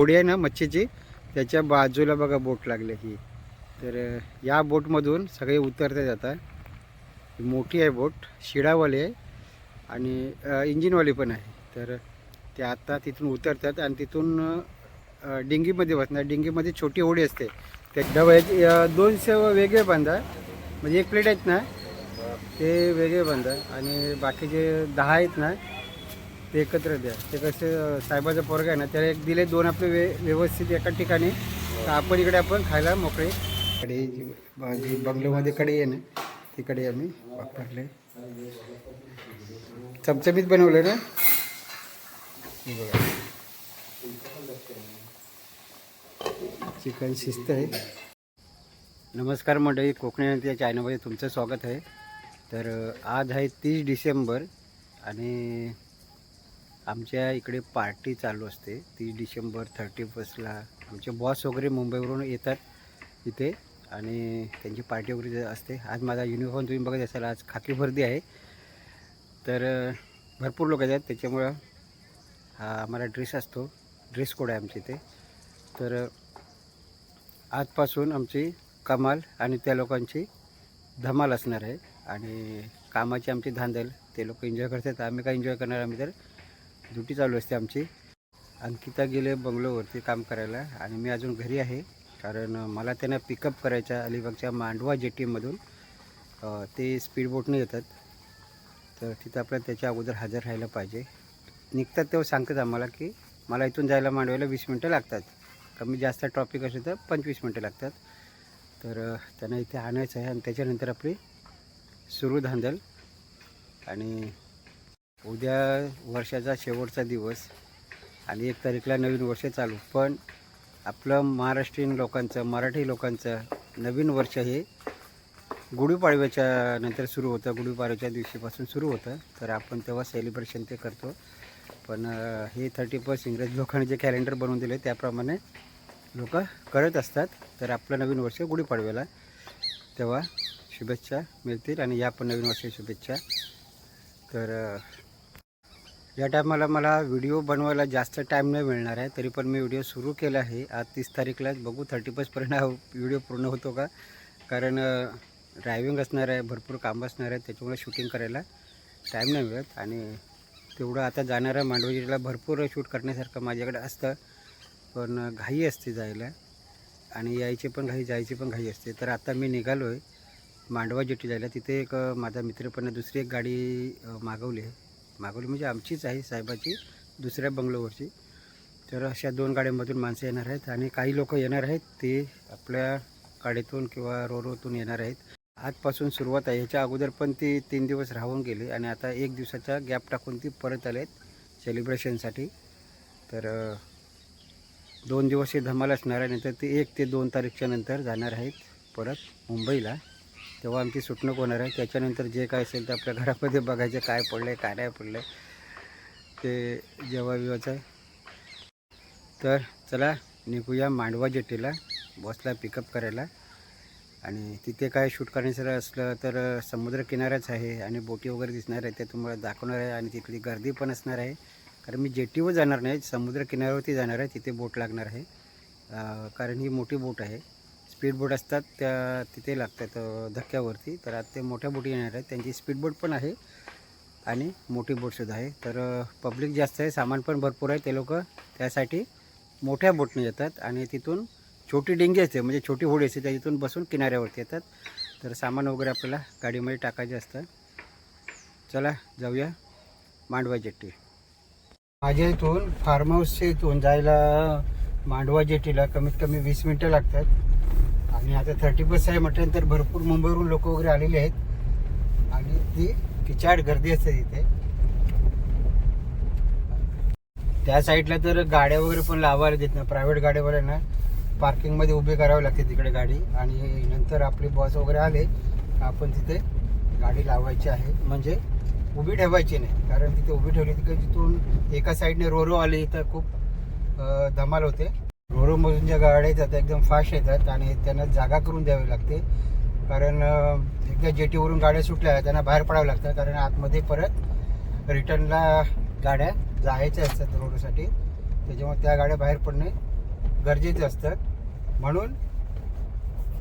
होडी आहे ना मच्छीची? त्याच्या बाजूला बघा बोट लागली ही. तर या बोटमधून सगळे उतरते जातात. मोठी आहे बोट शिडावाली आहे आणि इंजिनवाली पण आहे. तर ते आता तिथून उतरतात आणि तिथून डिंगीमध्ये बसणार. डिंगीमध्ये छोटी होडी असते. त्या डबा आहेत सेव दोनशे वेगळे बांधा म्हणजे एक प्लेट आहेत ना ते वेगळे बांधा आणि बाकीचे दहा आहेत ना ते एकत्र द्या. ते कसे साहेबाचा पोरगा आहे ना त्याला एक दिले दोन आपले वे व्यवस्थित एका ठिकाणी. तर आपण इकडे आपण खायला मोकळे. कडे जी बंगलोमध्ये कडे आहे ना तिकडे आम्ही वापरले. चमचमीत बनवले ना? बघा. चिकन शिस्त आहे. नमस्कार मंडळी कोकणी या चॅनलमध्ये तुमचं स्वागत आहे. तर आज आहे तीस डिसेंबर आणि आमच्या इकडे पार्टी चालू असते. तीस डिसेंबर थर्टी फर्स्टला आमचे बॉस वगैरे मुंबईवरून येतात इथे आणि त्यांची पार्टी वगैरे असते. आज माझा युनिफॉर्म तुम्ही बघत असाल आज खाकी वर्दी आहे. तर भरपूर लोक येतात. त्याच्यामुळं हा आम्हाला ड्रेस असतो. ड्रेस कोड आहे आमच्या इथे. तर आजपासून आमची कमाल आणि त्या लोकांची धमाल असणार आहे. आणि कामाची आमची धांदल ते लोक एन्जॉय करतात. आम्ही काय एन्जॉय करणार आम्ही तर ड्युटी चालू असते आमची. अंकिता गेले बंगलोवरती काम करायला आणि मी अजून घरी आहे. कारण मला त्यांना पिकअप करायच्या अलिबागच्या मांडवा जेटीमधून ते स्पीडबोटने येतात. तर तिथं आपल्याला त्याच्या अगोदर हजर राहायला पाहिजे. निघतात तेव्हा सांगतात आम्हाला की मला इथून जायला मांडवायला वीस मिनटं लागतात. कमी जास्त ट्रॉफिक असेल तर पंचवीस मिनटं लागतात. तर त्यांना इथे आणायचं आहे आणि त्याच्यानंतर आपली सुरू धांदल. आणि उद्या वर्षाचा शेवटचा दिवस आणि एक तारीखला नवीन वर्ष चालू. पण आपलं महाराष्ट्रीयन लोकांचं मराठी लोकांचं नवीन वर्ष हे गुढीपाडव्याच्या नंतर सुरू होतं. गुढीपाडव्याच्या दिवशीपासून सुरू होतं. तर आपण तेव्हा सेलिब्रेशन ते करतो. पण हे थर्टी फर्स्ट इंग्रज लोकांनी जे कॅलेंडर बनवून दिले त्याप्रमाणे लोक करत असतात. तर आपलं नवीन वर्ष गुढीपाडव्याला तेव्हा शुभेच्छा मिळतील आणि या पण नवीन वर्षाची शुभेच्छा. तर या टायमाला मला व्हिडिओ बनवायला जास्त टाईम नाही मिळणार आहे तरी पण मी व्हिडिओ सुरू केला आहे. आज तीस तारीखलाच बघू थर्टी फर्स्टपर्यंत हा व्हिडिओ पूर्ण होतो का? कारण ड्रायव्हिंग असणार आहे भरपूर काम असणार आहे त्याच्यामुळे शूटिंग करायला टाईम नाही मिळत. आणि तेवढं आता जाणाऱ्या मांडवजीला भरपूर शूट करण्यासारखं माझ्याकडे असतं. पण घाई असते जायला. आणि यायची पण घाई जायची पण घाई असते. तर आता मी निघालो आहे मांडवा जेटी जायला. तिथे एक माझा मित्र पण दुसरी एक गाडी मागवली आहे. मागवली. म्हणजे आमचीच आहे साहेबाची दुसऱ्या बंगलोवरची. तर अशा दोन गाड्यांमधून माणसं येणार आहेत आणि काही लोक येणार आहेत ते आपल्या गाडीतून किंवा रोरोतून येणार आहेत. आजपासून सुरुवात आहे. ह्याच्या अगोदर पण ती तीन दिवस राहून गेली आणि आता एक दिवसाचा गॅप टाकून ती परत आले आहेत सेलिब्रेशनसाठी तर दोन दिवस हे धमाल असणार आहे. नंतर ते एक ते दोन तारीखच्या नंतर जाणार आहेत परत मुंबईला. तेव्हा आमची सुटणूक होणार आहे. त्याच्यानंतर जे काय असेल ते आपल्या घरामध्ये बघायचं काय पडलं आहे काय नाही पडलं ते जेव्हा विवाचं आहे. तर चला निघूया मांडवा जेटीला बसला पिकअप करायला. आणि तिथे काय शूट करण्यासारखं असलं तर समुद्र किनाराच आहे आणि बोटी वगैरे दिसणार आहे ते तुम्हाला दाखवणार आहे. आणि तिथली गर्दी पण असणार आहे. कारण मी जेटीवर जाणार नाही समुद्र किनाऱ्यावरती जाणार आहे तिथे बोट लागणार आहे. कारण ही मोठी बोट आहे. स्पीड बोट असतात त्या तिथे लागतात धक्क्यावरती. तर आता ते मोठ्या बोटी येणार आहेत. त्यांची स्पीडबोट पण आहे आणि मोठी बोटसुद्धा आहे. तर पब्लिक जास्त आहे सामान पण भरपूर आहे. ते लोक त्यासाठी मोठ्या बोटने येतात आणि तिथून छोटी डेंगी असते म्हणजे छोटी होडी असते त्या तिथून बसून किनाऱ्यावरती येतात. तर सामान वगैरे आपल्याला गाडीमध्ये टाकायचे असतं. चला जाऊया मांडवा जेट्टी. माझ्या इथून फार्म हाऊसच्या इथून जायला मांडवा जेटीला कमीत कमी वीस मिनटं लागतात. आणि आता थर्टी बस आहे म्हटल्यानंतर भरपूर मुंबईवरून लोक वगैरे आलेले आहेत. आणि ती किचाट गर्दी असते तिथे. त्या साईडला तर गाड्या वगैरे पण लावायला देत नाही. प्रायव्हेट गाड्यावाल्यांना पार्किंगमध्ये उभी करावी लागते तिकडे गाडी. आणि नंतर आपले बस वगैरे आले आपण तिथे गाडी लावायची आहे. म्हणजे उभी ठेवायची नाही. कारण तिथे उभी ठेवली तिकडे तिथून एका साईडने रोरो आले तर खूप धमाल होते. रोरोमधून ज्या गाड्या येतात त्या एकदम फास्ट येतात आणि त्यांना जागा करून द्यावी लागते. कारण एकदा जेटीवरून गाड्या सुटल्या त्यांना बाहेर पडावं लागतं. कारण आतमध्ये परत रिटर्नला गाड्या जायच्या असतात रोडसाठी. त्याच्यामुळे त्या गाड्या बाहेर पडणे गरजेचं असतं. म्हणून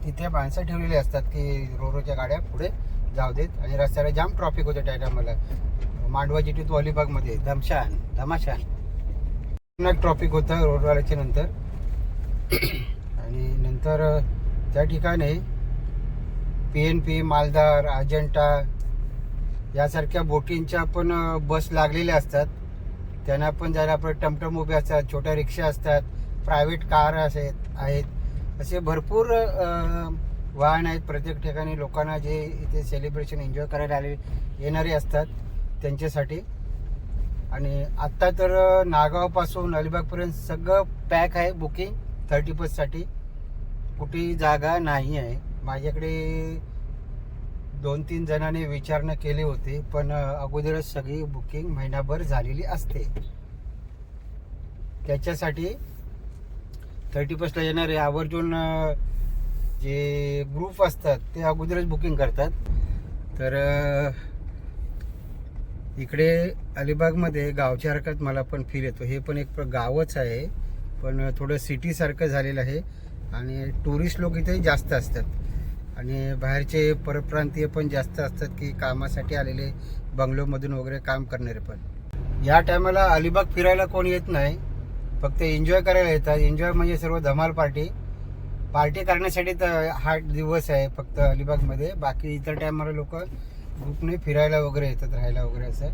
तिथे माणसं ठेवलेली असतात की रोरोच्या गाड्या पुढे जाऊ देत. आणि रस्त्याला जाम ट्रॉफिक होतं त्या टायमाला मांडवा जिटीत अलिबागमध्ये धमशान धमाशान ट्रॉफिक होतं रोडवाल्याच्या नंतर. आणि नंतर त्या ठिकाणी पी एन पी मालदार अजंटा यासारख्या बोटींच्या पण बस लागलेल्या असतात. त्यांना पण जायला आपण टमटम उभे असतात छोट्या रिक्षा असतात प्रायव्हेट कार असे आहेत. असे भरपूर वाहन आहेत. प्रत्येक ठिकाणी लोकांना जे इथे सेलिब्रेशन एन्जॉय करायला आले येणारे असतात त्यांच्यासाठी. आणि आत्ता तर नागावपासून अलिबागपर्यंत सगळं पॅक आहे बुकिंग थर्टी फर्स्टसाठी कुठेही जागा नाही आहे. माझ्याकडे दोन तीन जणांनी विचारणा केली होती पण अगोदरच सगळी बुकिंग महिनाभर झालेली असते. त्याच्यासाठी थर्टी फर्स्टला येणारे आवर्जून जे ग्रुप असतात ते अगोदरच बुकिंग करतात. तर इकडे अलिबागमध्ये गावच्या हरकत मला पण फील येतो. हे पण एक गावच आहे. पण थोडं सिटीसारखं झालेलं आहे. आणि टुरिस्ट लोक इथे जास्त असतात. आणि बाहेरचे परप्रांतीय पण जास्त असतात की कामासाठी आलेले बंगलोमधून वगैरे काम करणारे पण. या टायमाला अलिबाग फिरायला कोण येत नाही. फक्त एन्जॉय करायला येतात. एन्जॉय म्हणजे सर्व धमाल पार्टी पार्टी करण्यासाठी तर हा दिवस आहे फक्त अलिबागमध्ये. बाकी इतर टायमाला लोक ग्रुपने फिरायला वगैरे येतात राहायला वगैरे असं.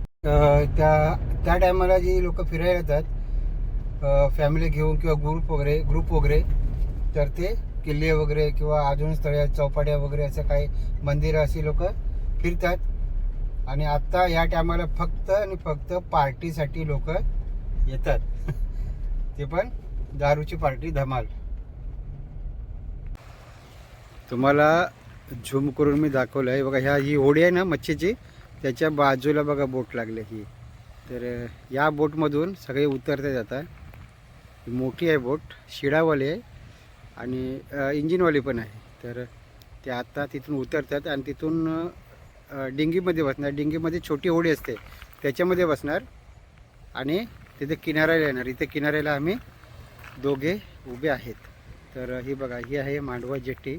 त्या त्या टायमाला जी लोक फिरायला येतात फॅमिली घेऊन किंवा ग्रुप वगैरे ग्रुप वगैरे तर ते किल्ले वगैरे किंवा अजून स्थळे चौपाट्या वगैरे असं काही मंदिरं अशी लोक फिरतात. आणि आत्ता या टायमाला फक्त आणि फक्त पार्टीसाठी लोक येतात. ते पण दारूची पार्टी धमाल. तुम्हाला झूम करून मी दाखवलं आहे बघा ह्या ही होडी आहे ना मच्छीची. त्याच्या बाजूला बघा बोट लागली ही. तर या बोटमधून सगळे उतरते जातात. मोठी आहे बोट शिडावाली आहे आणि इंजिनवाली पण आहे. तर ते आता तिथून उतरतात आणि तिथून डिंगीमध्ये बसणार. डिंगीमध्ये छोटी होडी असते. त्याच्यामध्ये बसणार आणि तिथे किनाऱ्याला येणार. इथे किनाऱ्याला आम्ही दोघे उभे आहेत. तर ही बघा ही आहे मांडवा जेट्टी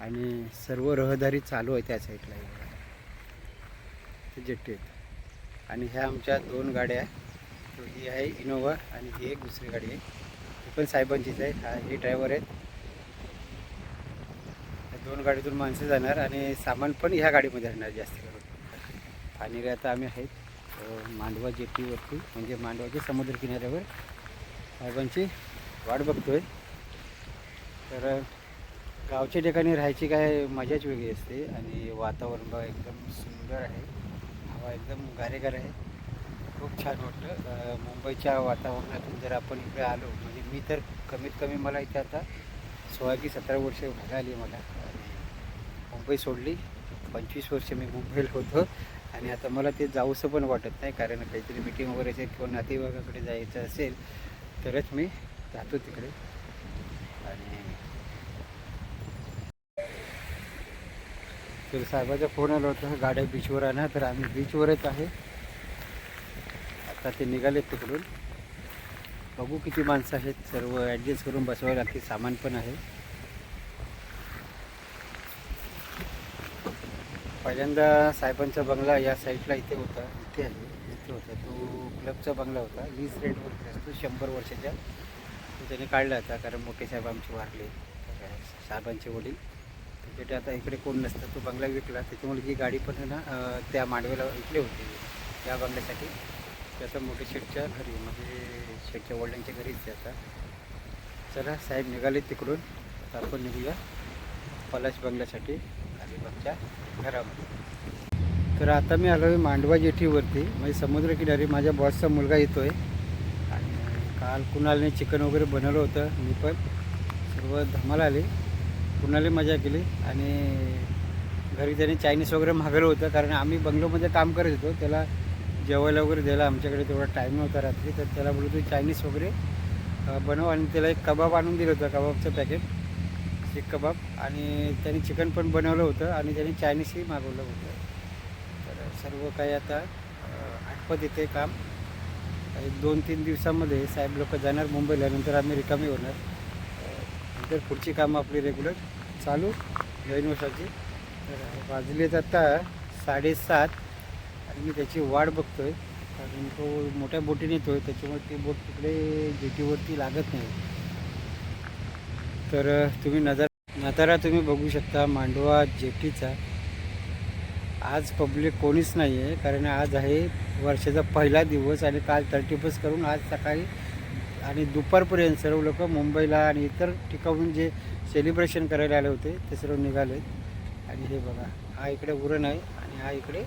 आणि सर्व रहदारी चालू आहे त्या साईडला. ते जेट्टी आहेत. आणि ह्या आमच्या दोन गाड्या आहेत ही आहे इनोवा आणि ही एक दुसरी गाडी आहे. ही पण साहेबांचीच आहे. हा हे ड्रायव्हर आहेत. दोन गाडीतून माणसं जाणार आणि सामान पण ह्या गाडीमध्ये राहणार जास्त करून. आणि आता आम्ही आहेत. मांडवा जेट्टीवरती म्हणजे मांडवाच्या समुद्र किनाऱ्यावर. साहेबांची वाट बघतोय. तर गावच्या ठिकाणी राहायची काय मजाच वेगळी असते आणि वातावरण बघा एकदम सुंदर आहे. हवा एकदम गारेगार आहे. खूप छान वाटतं मुंबईच्या वातावरणातून जर आपण इकडे आलो म्हणजे मी तर कमीत कमी मला इथे आता सोळा की सतरा वर्ष आली मला. आणि मुंबई सोडली. पंचवीस वर्ष मी मुंबईला होतो. आणि आता मला ते जाऊसं पण वाटत नाही. कारण काहीतरी मिटिंग वगैरे असेल किंवा नातेवाईकाकडे जायचं असेल तरच मी जातो तिकडे. आणि तर साहेबाचा फोन आला होता गाड्या बीचवर आणा. तर आम्ही बीचवरच आहे. आता ते निघालेत तिकडून. बघू किती माणसं आहेत. सर्व ॲडजस्ट करून बसवावं लागते सामान पण आहे. पहिल्यांदा साहेबांचा बंगला या साईडला इथे होता. इथे आहे. इथे होता. तो क्लबचा बंगला होता. वीस रेंटवरती असतो. शंभर वर्षाच्या. तो त्याने काढला होता. कारण मोठे साहेब आमचे वारले. साहेबांचे वडील. त्याच्यासाठी आता इकडे कोण नसतं. तो बंगला विकला. त्याच्यामुळे ही गाडी पण आहे ना त्या मांडवेला विकली होती. या बंगल्यासाठी. त्याचा मोठे शेठच्या घरी म्हणजे शेठच्या वडिलांच्या घरीच त्याचा चला साहेब निघाले तिकडून. आता आपण निघूया पलाश बंगल्यासाठी अलिबागच्या घरामध्ये. तर आता मी आलो आहे मांडवा जेठीवरती. म्हणजे समुद्रकिनारी माझ्या बॉसचा मुलगा येतो आहे आणि काल कुणालने चिकन वगैरे बनवलं होतं मी पण. सर्व धमाला आली. कुणाला मजा केली. आणि घरी त्याने चायनीज वगैरे मागवलं होतं कारण आम्ही बंगलोमध्ये काम करत होतो. त्याला जेवायला वगैरे द्यायला आमच्याकडे तेवढा टाईम नव्हता रात्री तर त्याला बोलतो तू चायनीज वगैरे बनव. आणि त्याला एक कबाब आणून दिलं होतं कबाबचं पॅकेट एक कबाब. आणि त्याने चिकन पण बनवलं होतं आणि त्याने चायनीजही मागवलं होतं. तर सर्व काही आता अ, आटपत येते काम. एक दोन तीन दिवसामध्ये साहेब लोक जाणार मुंबईला नंतर आम्ही रिकामी होणार. नंतर पुढची कामं आपली रेग्युलर चालू नवीन वर्षाची. तर वाजले आता साडेसात. आणि मी त्याची वाट बघतोय. कारण तो मोठ्या बोटीने येतोय त्याच्यामुळे ती बोट तिकडे जेटीवरती लागत नाही. तर तुम्ही नजर नजारा तुम्ही बघू शकता मांडवा जेटीचा. आज पब्लिक कोणीच नाही आहे कारण आज आहे वर्षाचा पहिला दिवस आणि काल थर्टी फर्स्ट करून आज सकाळी आणि दुपारपर्यंत सर्व लोक मुंबईला आणि इतर ठिकाणून जे सेलिब्रेशन करायला आले होते ते सर्व निघाले आणि हे बघा हा इकडे उरण आहे आणि हा इकडे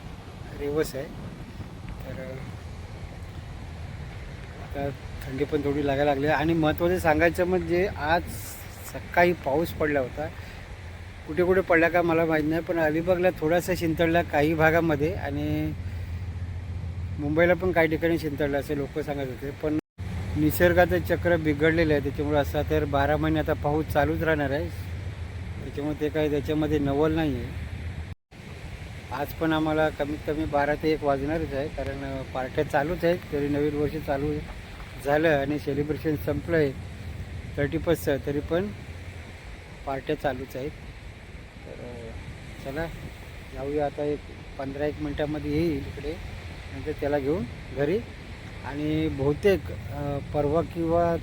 रिवर्स आहे. तर आता थंडी पण थोडी लागायला लागली. आहे. आणि महत्त्वाचं सांगायचं म्हणजे आज सकाळी पाऊस पडला होता. कुठे कुठे पडला का मला माहीत नाही पण अलिबागला थोडासा शिंतडला काही भागामध्ये आणि मुंबईला पण काही ठिकाणी शिंतडला असे लोक सांगत होते. पण निसर्गाचं चक्र बिघडलेलं आहे. त्याच्यामुळे असा तर बारा महिने आता पाऊस चालूच राहणार आहे. त्याच्यामुळे ते काही त्याच्यामध्ये नवल नाही आहे. आज पण आम्हाला कमीत कमी बारा ते एक वाजणारच आहे कारण पार्ट्या चालूच आहेत तरी नवीन वर्ष चालू झालं आणि सेलिब्रेशन संपलं आहे थर्टी फर्स्टचं तरी पण पार्ट्या चालूच आहेत. तर चला जाऊया आता एक पंधरा एक मिनटामध्ये येईल इकडे. नंतर त्याला घेऊन घरी. आणि बहुतेक परवा किंवा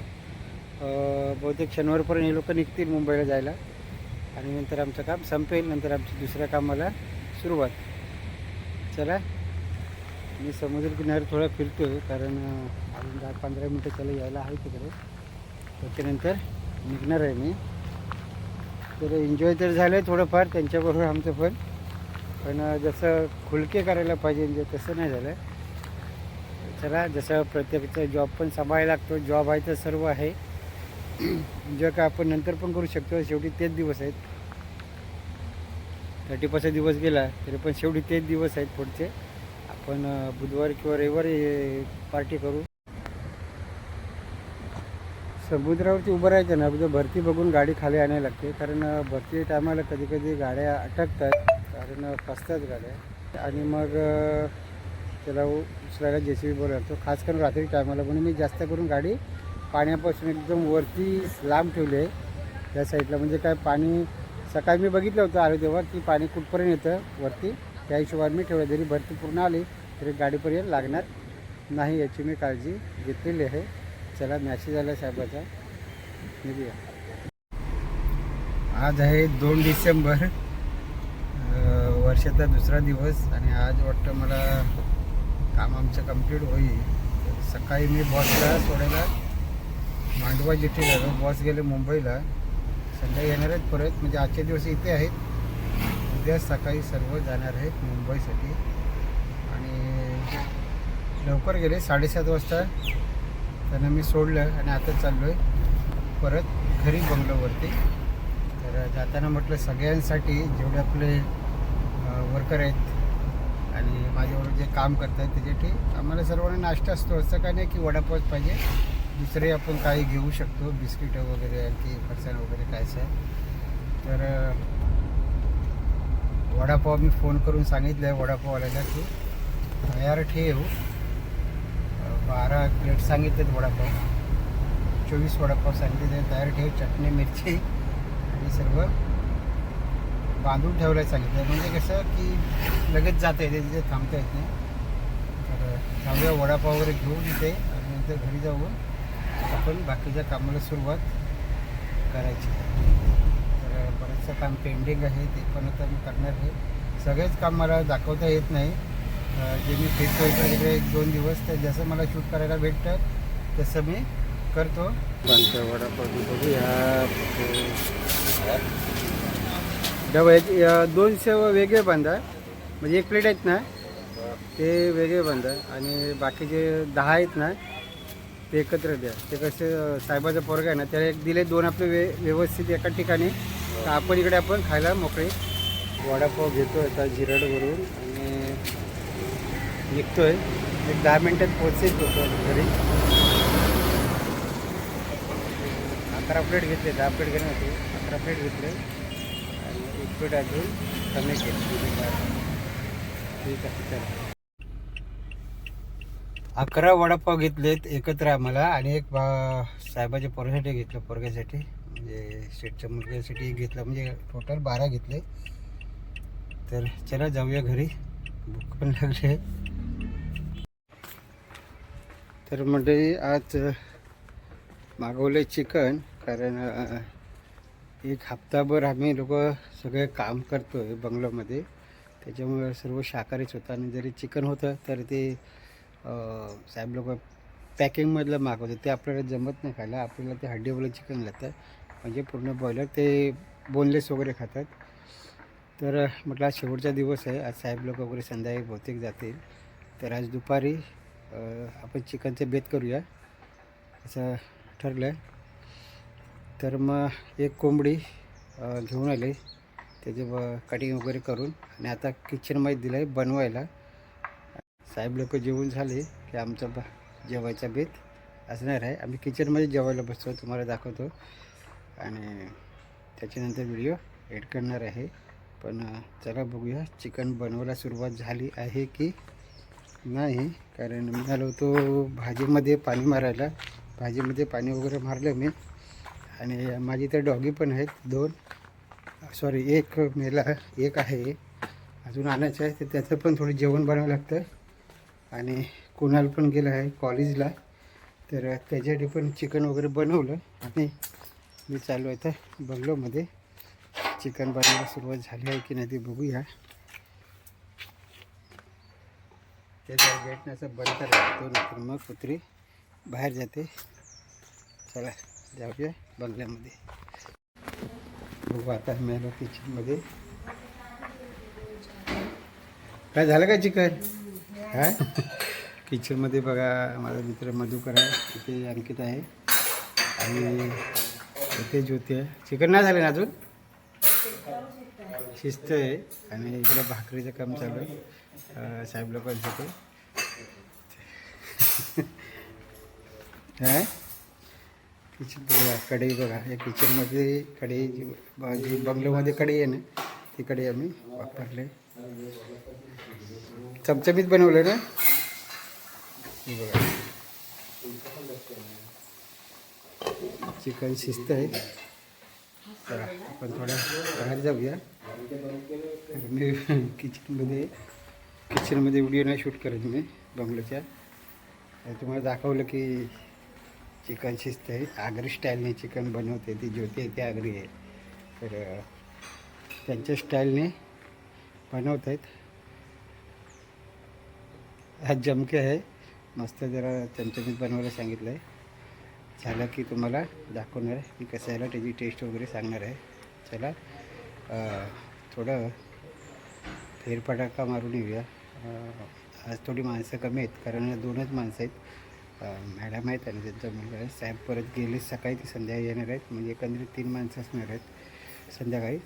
बहुतेक शनिवारपर्यंत हे लोक निघतील मुंबईला जायला. आणि नंतर आमचं काम संपेल नंतर आमचं दुसऱ्या कामाला सुरुवात. चला. मी समुद्रकिनारी थोडा फिरतो आहे कारण अजून दहा पंधरा मिनटं त्याला यायला आहे तिकडे. त्याच्यानंतर निघणार आहे मी. तर एन्जॉय तर झालं आहे थोडंफार त्यांच्याबरोबर आमचं पण. पण जसं खुलके करायला पाहिजे म्हणजे तसं नाही झालं चला जसं प्रत्येकाचा जॉब पण सांभाळायला लागतो जॉब आहे तर सर्व आहे. एन्जॉय का आपण नंतर पण करू शकतो शेवटी तेच दिवस आहेत. थर्टी पर्सेंट दिवस गेला तरी पण शेवटी तेच दिवस आहेत पुढचे. आपण बुधवार किंवा रविवारी पार्टी करू. समुद्रावरती उभं राहायचं ना अगोदर भरती बघून गाडी खाली आणायला लागते. कारण भरती टायमाला कधी कधी गाड्या अटकतात. कारण फसतात गाड्या. आणि मग त्याला उचलायला जे सी बी बोलावं लागतो खास करून रात्री टायमाला म्हणून मी जास्त करून गाडी पाण्यापासून एकदम वरती लांब ठेवली आहे. त्या साईडला म्हणजे काय पाणी सकाळी मी बघितलं होतं आलो तेव्हा की पाणी कुठपर्यंत येतं वरती? त्या हिशोबाने मी ठेवलं. जरी भरती पूर्ण आली तरी गाडीपर्यंत लागणार नाही याची मी काळजी घेतलेली आहे. चला मॅसेज आला साहेबाचा. निघूया. आज आहे दोन डिसेंबर वर्षाचा दुसरा दिवस आणि आज वाटतं मला काम आमचं कंप्लीट होईल. सकाळी मी बॉसला सोडायला मांडवा जिथे झालो बॉस गेले मुंबईला. संध्या येणार आहेत परत. म्हणजे आजचे दिवस इथे आहेत. उद्या सकाळी सर्व जाणार आहेत मुंबईसाठी. आणि लवकर गेले साडेसात वाजता. त्यांना मी सोडलं आणि आता चाललो आहे परत घरी बंगलोवरती. तर जाताना म्हटलं सगळ्यांसाठी जेवढे आपले वर्कर आहेत आणि माझ्याबरोबर जे काम करतात त्याच्यासाठी आम्हाला सर्वांना नाश्ता असतो. असं काय नाही की वडापावच पाहिजे. दुसरे आपण काही घेऊ शकतो बिस्किटं वगैरे आणखी फरसाण वगैरे कायचं आहे. तर वडापाव मी फोन करून सांगितलं आहे वडापाववाल्याला की तयार ठेव. बारा प्लेट सांगितलेत वडापाव. चोवीस वडापाव सांगितले तयार ठेव. चटणी मिरची आणि सर्व बांधून ठेवलं सांगितलं म्हणजे कसं की लगेच जाता येते तिथे थांबता येत नाही. तर जाऊया वडापाव वगैरे घेऊन इथे आणि नंतर घरी जाऊन आपण बाकीच्या कामाला सुरुवात करायची. तर बरंचसं काम पेंडिंग आहे ते पण आता मी करणार आहे. सगळेच काम मला दाखवता येत नाही. जे मी फिरतो इकडे तिकडे एक दोन दिवस तर जसं मला शूट करायला भेटतं तसं मी करतो. वडापाव बघूया डबा दोन सेव वेगळे बांधा. म्हणजे एक प्लेट आहेत ना ते वेगळे बांधा. आणि बाकीचे दहा आहेत ना ते एकत्र द्या. ते कसे साहेबाचा पोरगा आहे ना त्याला एक दिले दोन आपले वे व्यवस्थित एका ठिकाणी. तर आपण इकडे आपण खायला मोकळे. वडापाव घेतो आता जिरडवरून आणि निघतोय. एक दहा मिनटात पोचेल होतो घरी. अकरा प्लेट घेतले दहा प्लेट घेणे होते. अकरा प्लेट घेतले. आणि एक प्लेट अजून कमी घेतली ठीक आहे चला अकरा वडापाव घेतलेत एकत्र आम्हाला आणि एक बा- साहेबाच्या पोरासाठी घेतलं पोरग्यासाठी. म्हणजे शेटच्या मुलग्यासाठी घेतलं म्हणजे टोटल बारा घेतले. तर चला जाऊया घरी. भूक पण लागले तर मंडळी आज मागवले चिकन. कारण एक हप्ताभर आम्ही लोक सगळे काम करतो आहे बंगलोमध्ये. त्याच्यामुळे सर्व शाकाहारीच होतं आणि जरी चिकन होतं तर ते साहेब लोक पॅकिंगमधलं मागवते ते आपल्याला जमत नाही खायला. आपल्याला ते हड्डीवालं चिकन लागतं. म्हणजे पूर्ण बॉयलर ते बोनलेस वगैरे खातात. तर म्हटलं आज शेवटचा दिवस आहे. आज साहेब लोक वगैरे संध्याकाळी बहुतेक जातील. तर आज दुपारी आपण चिकनचं बेत करूया. असं ठरलं आहे तर मग एक कोंबडी घेऊन आले. त्याचे ब कटिंग वगैरे करून. आणि आता किचनमध्ये दिलं आहे बनवायला. साहेब लोक जेवून झाले की आमचा बा जेवायचा बेत असणार आहे. आम्ही किचनमध्ये जेवायला बसतो तुम्हाला दाखवतो. आणि त्याच्यानंतर व्हिडिओ एड करणार आहे. पण चला बघूया. चिकन बनवायला सुरुवात झाली आहे की नाही? कारण मी आलो होतो भाजीमध्ये पाणी मारायला. भाजीमध्ये पाणी वगैरे मारलं मी. आणि माझी तर डॉगी पण आहेत दोन. सॉरी एक मेला एक आहे. अजून आणायचं आहे तर त्याचं पण थोडं जेवण बनावं लागतं. आणि कुणाल पण गेला आहे कॉलेजला तर त्याच्यासाठी पण चिकन वगैरे बनवलं. आणि मी चालू आहे तर बंगलोमध्ये. चिकन बनवायला सुरुवात झाली आहे की नाही ते बघूया. त्याच्या भेटण्याचा बंद करायचं नंतर मग कुत्री बाहेर जाते. चला जाऊया बंगल्यामध्ये. बघू आता मी किचनमध्ये काय झालं का चिकन काय? किचनमध्ये बघा माझा मित्र मधुकर आहे तिथे अंकित आहे. आणि इथे ज्योती आहे. चिकन नाही झालं ना अजून? शिस्त आहे. आणि इकडे भाकरीचं काम चालू आहे. साहेब साहेब ते काय? किचन बघा कढई बघा. या किचनमध्ये कढई जी जी बंगलोमध्ये कढई आहे ना ती कढई आम्ही वापरले चमचमीत बनवलं ना? बघा चिकन शिस्त आहे. चला आपण थोडं बाहेर जाऊया. मी किचनमध्ये किचनमध्ये व्हिडिओ नाही शूट करत मी बंगलोच्या तुम्हाला दाखवलं की चिकन शिस्त आहे. आगरी स्टाईलने चिकन बनवते. ती ज्योती आहे ती आगरी आहे. तर त्यांच्या स्टाईलने बनवत आहेत हात जमके आहे. मस्त जरा चमचमीत बनवायला सांगितलं आहे झालं की तुम्हाला दाखवणार आहे. की कसं याला त्याची टेस्ट वगैरे सांगणार आहे. चला थोडं फेरफटाका मारून येऊया. आज थोडी माणसं कमी आहेत. कारण दोनच माणसं आहेत. मॅडम आहेत आणि त्यांचा मुलगा आहे. साहेब परत गेले सकाळी ते संध्याकाळी येणार आहेत. म्हणजे एकंदरीत तीन माणसं असणार आहेत. संध्याकाळी.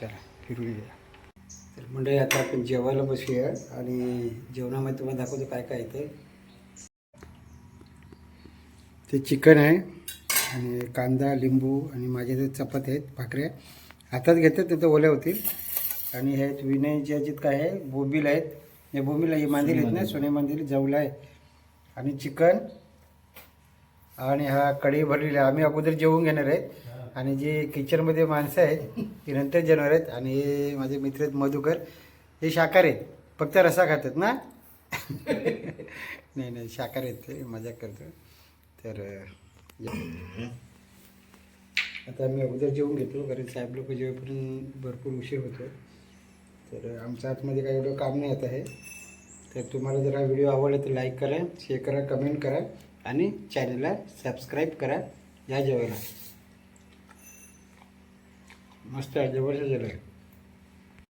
चला फिरून येऊया. तर म्हणजे आता आपण जेवायला बसूया आणि जेवणामध्ये तुम्हाला दाखवतो काय काय येते ते चिकन आहे आणि कांदा लिंबू आणि माझ्या इथे चपाती आहेत भाकऱ्या. हातात घेतात तिथं ओल्या होतील. आणि हे विनयच्या याच्यात काय आहे बोंबील आहेत. हे बोंबील हे मांदिल आहेत ना सोने मांदिल जवला आहे. आणि चिकन. आणि हा कढी भरलेली आहे. आम्ही अगोदर जेवून घेणार आहेत. आणि जी किचनमध्ये माणसं आहेत ती नंतर जनावर आहेत. आणि हे माझे मित्र आहेत मधुकर. हे शाकाहारी आहेत. फक्त रसा खातात ना? नाही नाही शाकाहारी आहेत ते. मजा करतो. तर आता आम्ही अगोदर जेवून घेतो कारण साहेब लोक जेवेपर्यंत भरपूर उशीर होतो तर आमच्या आतमध्ये काही एवढं काम नाही येत आहे तर तुम्हाला जर हा व्हिडिओ आवडला तर लाईक करा शेअर करा कमेंट करा आणि चॅनलला सबस्क्राईब करा. या जेवायला. मस्त आहे जबरदस्त जेवण आहे.